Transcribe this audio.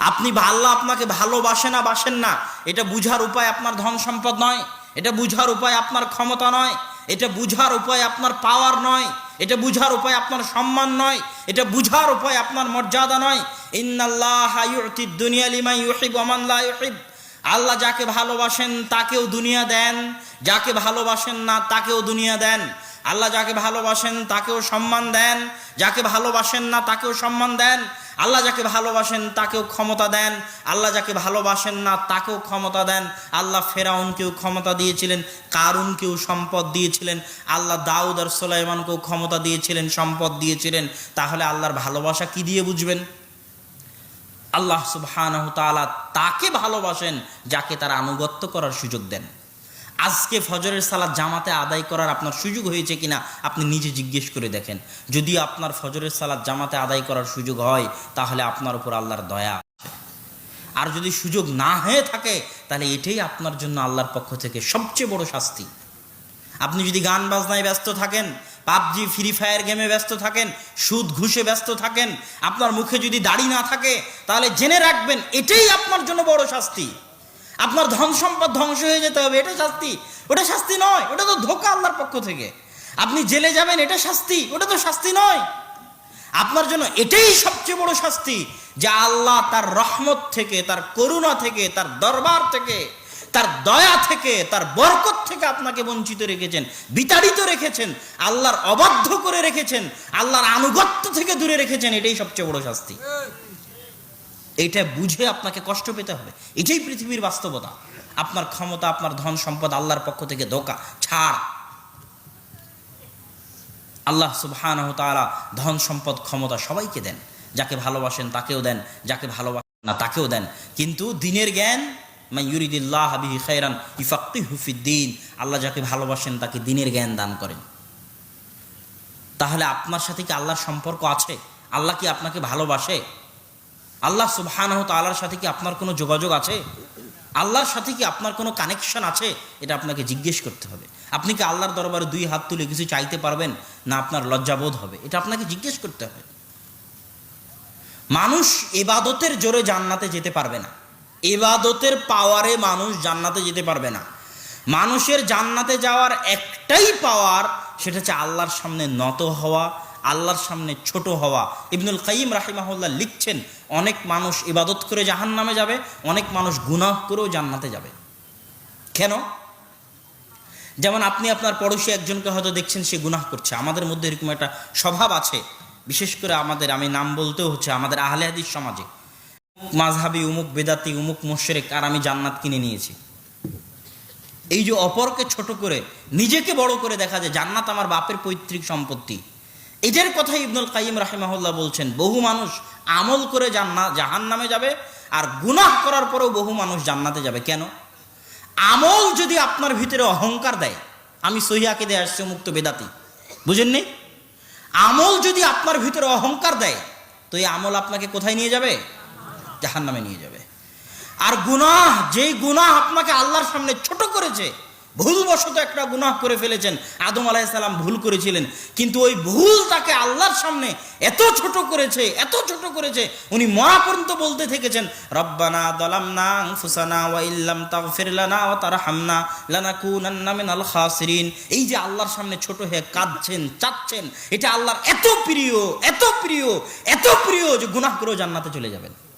আপনি আল্লাহ আপনাকে ভালোবাসে না, বাসেন না। এটা বুঝার উপায় আপনার ধন সম্পদ নয়। এটা বুঝার উপায় আপনার ক্ষমতা নয়। এটা বুঝার উপায় আপনার পাওয়ার নয়। এটা বুঝার উপায় আপনার সম্মান নয়। এটা বুঝার উপায় আপনার মর্যাদা নয়। আল্লাহ যাকে ভালোবাসেন, তাকেও দুনিয়া দেন। যাকে ভালোবাসেন না, তাকেও দুনিয়া দেন। আল্লাহ যাকে ভালোবাসেন, তাকেও সম্মান দেন। যাকে ভালোবাসেন না, তাকেও সম্মান দেন। আল্লাহ যাকে ভালোবাসেন তাকেও ক্ষমতা দেন। আল্লাহ যাকে ভালোবাসেন না তাকেও ক্ষমতা দেন। আল্লাহ ফেরাউনকেও ক্ষমতা দিয়েছিলেন, কারুনকেও সম্পদ দিয়েছিলেন। আল্লাহ দাউদ আর সোলাইমানকেও ক্ষমতা দিয়েছিলেন, সম্পদ দিয়েছিলেন। তাহলে আল্লাহর ভালোবাসা কি দিয়ে বুঝবেন? আল্লাহ সুবহানাহু তাআলা তাকে ভালোবাসেন যাকে তার আনুগত্য করার সুযোগ দেন। আজকে ফজরের সালাদ জামাতে আদায় করার আপনার সুযোগ হয়েছে কিনা আপনি নিজে জিজ্ঞেস করে দেখেন। যদি আপনার ফজরের সালাদ জামাতে আদায় করার সুযোগ হয়, তাহলে আপনার উপর আল্লাহর দয়া। আর যদি সুযোগ না হয়ে থাকে, তাহলে এটাই আপনার জন্য আল্লাহর পক্ষ থেকে সবচেয়ে বড় শাস্তি। আপনি যদি গান বাজনায় ব্যস্ত থাকেন, পাবজি, ফ্রি ফায়ার গেমে ব্যস্ত থাকেন, সুদ ঘুষে ব্যস্ত থাকেন, আপনার মুখে যদি দাড়ি না থাকে, তাহলে জেনে রাখবেন, এটাই আপনার জন্য বড় শাস্তি। আপনার ধন সম্পদ ধ্বংস হয়ে যেতে হবে, এটা শাস্তি। ওটা শাস্তি নয়, ওটা তো ধোকা আল্লাহর পক্ষ থেকে। আপনি জেলে যাবেন, এটা শাস্তি, ওটা তো শাস্তি নয়। আপনার জন্য এটাই সবচেয়ে বড় শাস্তি, যে আল্লাহ তার রহমত থেকে, তার করুণা থেকে, তার দরবার থেকে, তার দয়া থেকে, তার বরকত থেকে আপনাকে বঞ্চিত রেখেছেন, বিতাড়িত রেখেছেন, আল্লাহর অবাধ্য করে রেখেছেন, আল্লাহর আনুগত্য থেকে দূরে রেখেছেন, এটাই সবচেয়ে বড় শাস্তি। এইটা বুঝে আপনাকে কষ্ট পেতে হবে। এটাই পৃথিবীর বাস্তবতা। আপনার ক্ষমতা, আপনার ধন সম্পদ আল্লাহর পক্ষ থেকে ধোকা, ছাড়। আল্লাহ সুবহানাহ তাআলা ধন সম্পদ, ক্ষমতা সবাইকে দেন। যাকে ভালোবাসেন তাকেও দেন, যাকে ভালোবাসেন না তাকেও দেন। কিন্তু দিনের জ্ঞান মাই ইউরিদিল্লাহ বিহি খাইরান ইফাক্কিহু ফিদ্দিন, আল্লাহ যাকে ভালোবাসেন তাকে দিনের জ্ঞান দান করেন। তাহলে আপনার সাথে কি আল্লাহর সম্পর্ক আছে? আল্লাহ কি আপনাকে ভালোবাসে? আল্লাহ সুবহানাহু তাআলার সাথে কি আপনার কোনো যোগাযোগ আছে? আল্লাহর সাথে কি আপনার কোনো কানেকশন আছে? এটা আপনাকে জিজ্ঞেস করতে হবে। আপনি কি আল্লাহর দরবারে দুই হাত তুলে কিছু চাইতে পারবেন? না আপনার লজ্জাবোধ হবে। এটা আপনাকে জিজ্ঞেস করতে হবে। মানুষ এবাদতের জোরে জান্নাতে যেতে পারবে না। এবাদতের পাওয়ারে মানুষ জান্নাতে যেতে পারবে না। মানুষের জান্নাতে যাওয়ার একটাই পাওয়ার সেটা হচ্ছে আল্লাহর সামনে নত হওয়া আল্লাহর সামনে ছোট হওয়া। ইবনুল কাইম রাহিমাহুল্লাহ লিখছেন, অনেক মানুষ ইবাদত করে জাহান নামে যাবে, অনেক মানুষ গুনাহ করেও জান্নাতে যাবে। কেন? যেমন আপনি আপনার পড়োশী একজনকে হয়তো দেখছেন, সে গুনাহ করছে। আমাদের মধ্যে এরকম একটা স্বভাব আছে। বিশেষ করে আমাদের, আমি নাম বলতেও হচ্ছে, আমাদের আহলে হাদিস সমাজে। মাঝহাবি উমুক বেদাতি, উমুক মোশেরেক, আর আমি জান্নাত কিনে নিয়েছি। এই যে অপরকে ছোট করে, নিজেকে বড় করে দেখা যায়, জান্নাত আমার বাপের পৈতৃক সম্পত্তি। এটার কথা ইবনুল কাইম রাহিমাহুল্লাহ বলছেন, বহু মানুষ আমল করে জান্না জাহান নামে যাবে আর গুনাহ করার পরেও বহু মানুষ জান্নাতে যাবে। কেন? আমল যদি আপনার ভিতরে অহংকার দেয়, আমি সহিয়াকে দিয়ে আসছি, মুক্ত বেদাতি। বুঝেননি আমল যদি আপনার ভিতরে অহংকার দেয়, তো এই আমল আপনাকে কোথায় নিয়ে যাবে? জাহান নামে নিয়ে যাবে। আর গুনাহ, যেই গুনাহ আপনাকে আল্লাহর সামনে ছোট করেছে ভুলবশত একটা গুনাহ করে ফেলেছেন। আদম আলাইসাল্লাম ভুল করেছিলেন। কিন্তু ওই ভুল তাকে আল্লাহর সামনে এত ছোট করেছে, এত ছোট করেছে, উনি মরা পর্যন্ত বলতে থেকেছেন, রব্বানা দলামনা ফুসানা ওয়া ইল্লাম তাগফির লানা ওয়া তারহামনা লানাকুনান্না মিনাল খাসিরিন। এই যে আল্লাহর সামনে ছোট হয়ে কাঁদছেন, চাচ্ছেন, এটা আল্লাহর এত প্রিয় এত প্রিয় এত প্রিয় যে গুনাহ করেও জান্নাতে চলে যাবেন।